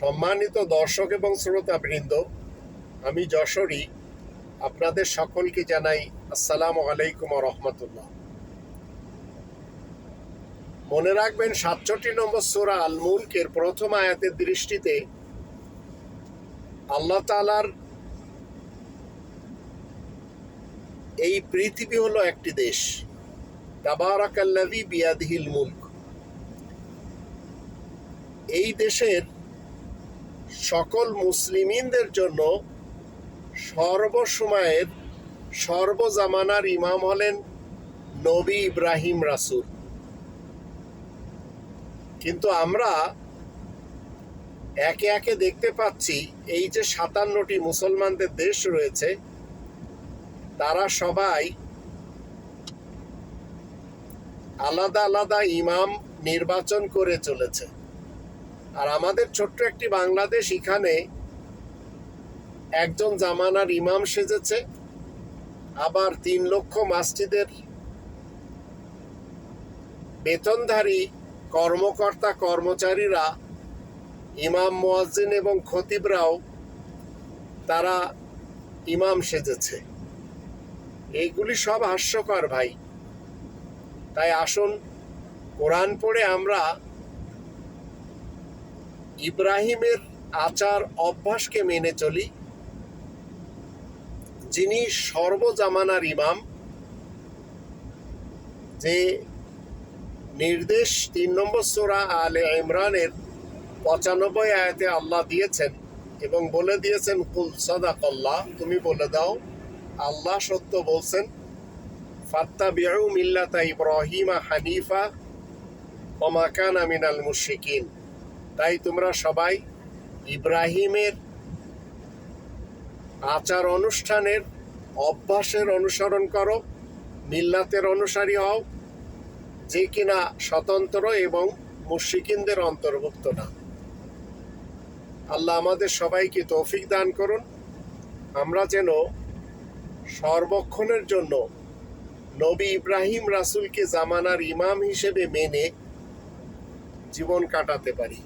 সম্মানিত দর্শক এবং শ্রোতাবৃন্দ, আমি যশোরী। আপনাদের সকলকে জানাই আসসালামু আলাইকুম রহমতুল্লাহ। মনে রাখবেন, সাতষট্টি নম্বর সোরা আল মুলকের প্রথম আয়াতের দৃষ্টিতে আল্লাহ তালার এই পৃথিবী হলো একটি দেশ। তাবারাকাল্লাযী বিয়াদিহিল মুলক। এই দেশের সকল মুসলিমিনদের জন্য সর্বসময়ের সর্বজামানার ইমাম হলেন নবী ইব্রাহিম রাসূল। কিন্তু আমরা একে একে দেখতে পাচ্ছি এই যে সাতান্নটি মুসলমানদের দেশ রয়েছে, তারা সবাই আলাদা আলাদা ইমাম নির্বাচন করে চলেছে। আর আমাদের ছোট্ট একটি বাংলাদেশ, এখানে একজন জামানার ইমাম সেজেছে, আবার তিন লক্ষ মাসজিদের বেতনধারী কর্মকর্তা, কর্মচারীরা, ইমাম মোয়াজ্জিন এবং খতিবরাও, তারা ইমাম সেজেছে। এইগুলি সব হাস্যকর ভাই। তাই আসুন, কোরআন পড়ে আমরা ইব্রাহিমের আচার অভ্যাসকে মেনে চলি। যিনি সর্বজামানার ইমাম, যে নির্দেশ তিন নম্বর সোরা আলে ইমরানের পঁচানব্বই আয়াতে আল্লাহ দিয়েছেন এবং বলে দিয়েছেন, কুল সদাকল্লাহ তুমি বলে দাও, আল্লাহ সত্য বলছেন ফাত্তা বিউ মিল্লাতা ইব্রাহিমা হানিফা ওমাকান আমিনাল মুশিকিন তাই তোমরা সবাই ইব্রাহিমের আচার অনুষ্ঠানের অভ্যাসের অনুসরণ করো, মিল্লাতের অনুসারী হও, যে কিনা স্বতন্ত্র এবং মুশিকিনদের অন্তর্ভুক্ত না। আল্লাহ আমাদের সবাইকে তৌফিক দান করুন। আমরা যেন সর্বক্ষণের জন্য নবী ইব্রাহিম রাসূলকে জামানার ইমাম হিসেবে মেনে জীবন কাটাতে পারি।